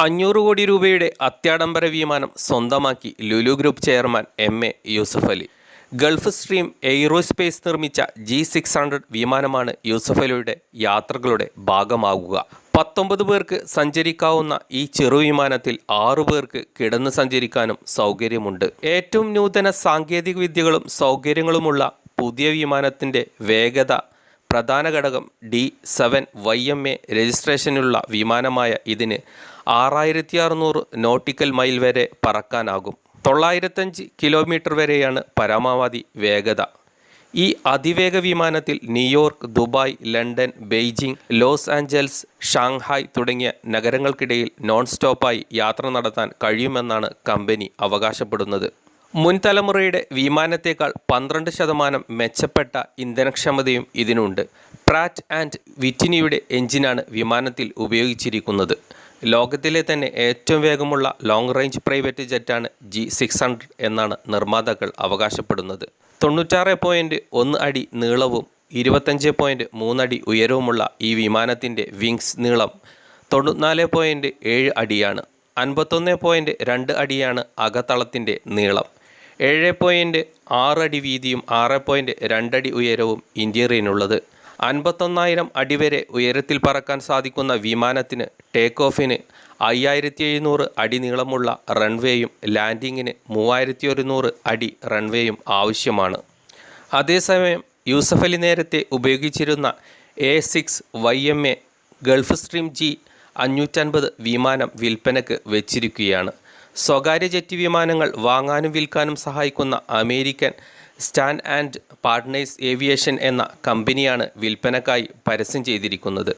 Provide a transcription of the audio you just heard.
അഞ്ഞൂറ് കോടി രൂപയുടെ അത്യാഡംബര വിമാനം സ്വന്തമാക്കി Lulu group chairman M A Yusuf Ali. Gulfstream aerospace നിർമ്മിച്ച ജി സിക്സ് ഹൺഡ്രഡ് വിമാനമാണ് യൂസഫ് അലിയുടെ യാത്രകളുടെ ഭാഗമാകുക. പത്തൊമ്പത് പേർക്ക് സഞ്ചരിക്കാവുന്ന ഈ ചെറു വിമാനത്തിൽ ആറു പേർക്ക് കിടന്ന് സഞ്ചരിക്കാനും സൗകര്യമുണ്ട്. ഏറ്റവും നൂതന സാങ്കേതിക വിദ്യകളും സൗകര്യങ്ങളുമുള്ള പുതിയ വിമാനത്തിന്റെ വേഗത പ്രധാന ഘടകം D seven Y M A രജിസ്ട്രേഷനുള്ള വിമാനമായ ഇതിന് ആറായിരത്തി അറുന്നൂറ് നോട്ടിക്കൽ മൈൽ വരെ പറക്കാനാകും. തൊള്ളായിരത്തഞ്ച് കിലോമീറ്റർ വരെയാണ് പരമാവധി വേഗത. ഈ അതിവേഗ വിമാനത്തിൽ New York Dubai London Beijing Los Angeles Shanghai തുടങ്ങിയ നഗരങ്ങൾക്കിടയിൽ നോൺ സ്റ്റോപ്പായി യാത്ര നടത്താൻ കഴിയുമെന്നാണ് കമ്പനി അവകാശപ്പെടുന്നത്. മുൻ തലമുറയുടെ വിമാനത്തേക്കാൾ പന്ത്രണ്ട് ശതമാനം മെച്ചപ്പെട്ട ഇന്ധനക്ഷമതയും ഇതിനുണ്ട്. പ്രാറ്റ് ആൻഡ് വിറ്റിനിയുടെ എഞ്ചിനാണ് വിമാനത്തിൽ ഉപയോഗിച്ചിരിക്കുന്നത്. ലോകത്തിലെ തന്നെ ഏറ്റവും വേഗമുള്ള ലോങ് റേഞ്ച് പ്രൈവറ്റ് ജെറ്റാണ് ജി സിക്സ് ഹൺഡ്രഡ് എന്നാണ് നിർമ്മാതാക്കൾ അവകാശപ്പെടുന്നത്. തൊണ്ണൂറ്റാറ് പോയിന്റ് ഒന്ന് അടി നീളവും ഇരുപത്തഞ്ച് പോയിന്റ് മൂന്നടി ഉയരവുമുള്ള ഈ വിമാനത്തിന്റെ വിങ്സ് നീളം തൊണ്ണൂറ്റിനാല് പോയിന്റ് ഏഴ് അടിയാണ്. അൻപത്തൊന്ന് പോയിന്റ് രണ്ട് അടിയാണ് അകത്തളത്തിന്റെ നീളം. ഏഴ് പോയിന്റ് ആറ് അടി വീതിയും ആറ് പോയിന്റ് രണ്ടടി ഉയരവും ഇന്റീരിയറിനുള്ളത് അൻപത്തൊന്നായിരം അടി വരെ ഉയരത്തിൽ പറക്കാൻ സാധിക്കുന്ന വിമാനത്തിന് ടേക്ക് ഓഫിന് അയ്യായിരത്തി എഴുന്നൂറ് അടി നീളമുള്ള റൺവേയും ലാൻഡിങ്ങിന് മൂവായിരത്തി ഒരുന്നൂറ് അടി റൺവേയും ആവശ്യമാണ്. അതേസമയം യൂസഫ് അലി നേരത്തെ ഉപയോഗിച്ചിരുന്ന A six Y M A Gulfstream G അഞ്ഞൂറ്റൻപത് വിമാനം വിൽപ്പനക്ക് വെച്ചിരിക്കുകയാണ്. സ്വകാര്യ ജെറ്റ് വിമാനങ്ങൾ വാങ്ങാനും വിൽക്കാനും സഹായിക്കുന്ന American Stan and partners aviation എന്ന കമ്പനിയാണ് വിൽപ്പനക്കായി പരസ്യം ചെയ്തിരിക്കുന്നത്.